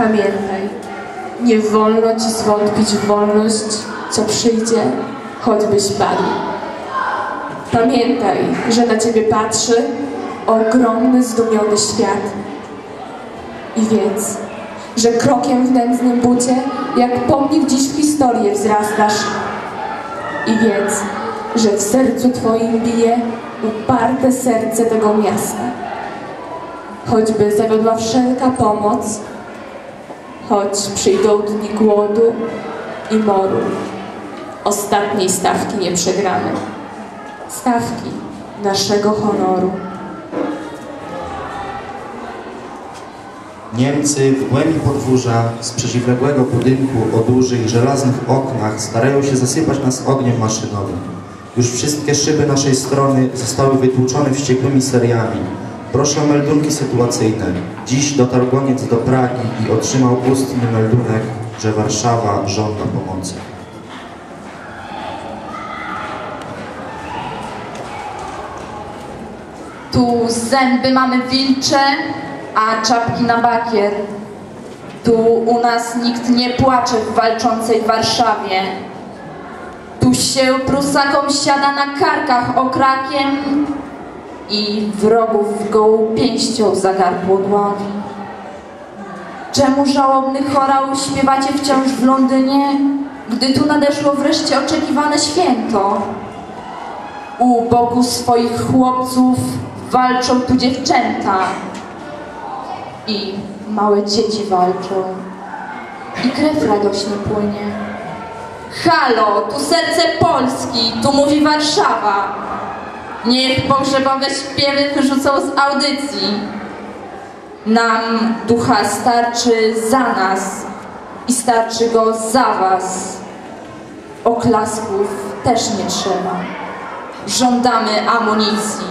Pamiętaj, nie wolno ci zwątpić w wolność, co przyjdzie, choćbyś padł. Pamiętaj, że na ciebie patrzy ogromny, zdumiony świat. I wiedz, że krokiem w nędznym bucie, jak pomnik dziś w historię wzrastasz. I wiedz, że w sercu twoim bije uparte serce tego miasta. Choćby zawiodła wszelka pomoc, choć przyjdą dni głodu i moru, ostatniej stawki nie przegramy. Stawki naszego honoru. Niemcy w głębi podwórza z przeciwległego budynku o dużych żelaznych oknach starają się zasypać nas ogniem maszynowym. Już wszystkie szyby naszej strony zostały wytłuczone wściekłymi seriami. Proszę o meldunki sytuacyjne. Dziś dotarł goniec do Pragi i otrzymał ustny meldunek, że Warszawa żąda pomocy. Tu zęby mamy wilcze, a czapki na bakier. Tu u nas nikt nie płacze w walczącej Warszawie. Tu się prusakom siada na karkach okrakiem i wrogów gołą pięścią za gardło dławi. Czemu żałobny chorał śpiewacie wciąż w Londynie, gdy tu nadeszło wreszcie oczekiwane święto? U boku swoich chłopców walczą tu dziewczęta i małe dzieci walczą i krew radośnie płynie. Halo, tu serce Polski, tu mówi Warszawa. Niech pogrzebowe śpiewy wyrzucą z audycji. Nam ducha starczy za nas i starczy go za was. Oklasków też nie trzeba. Żądamy amunicji.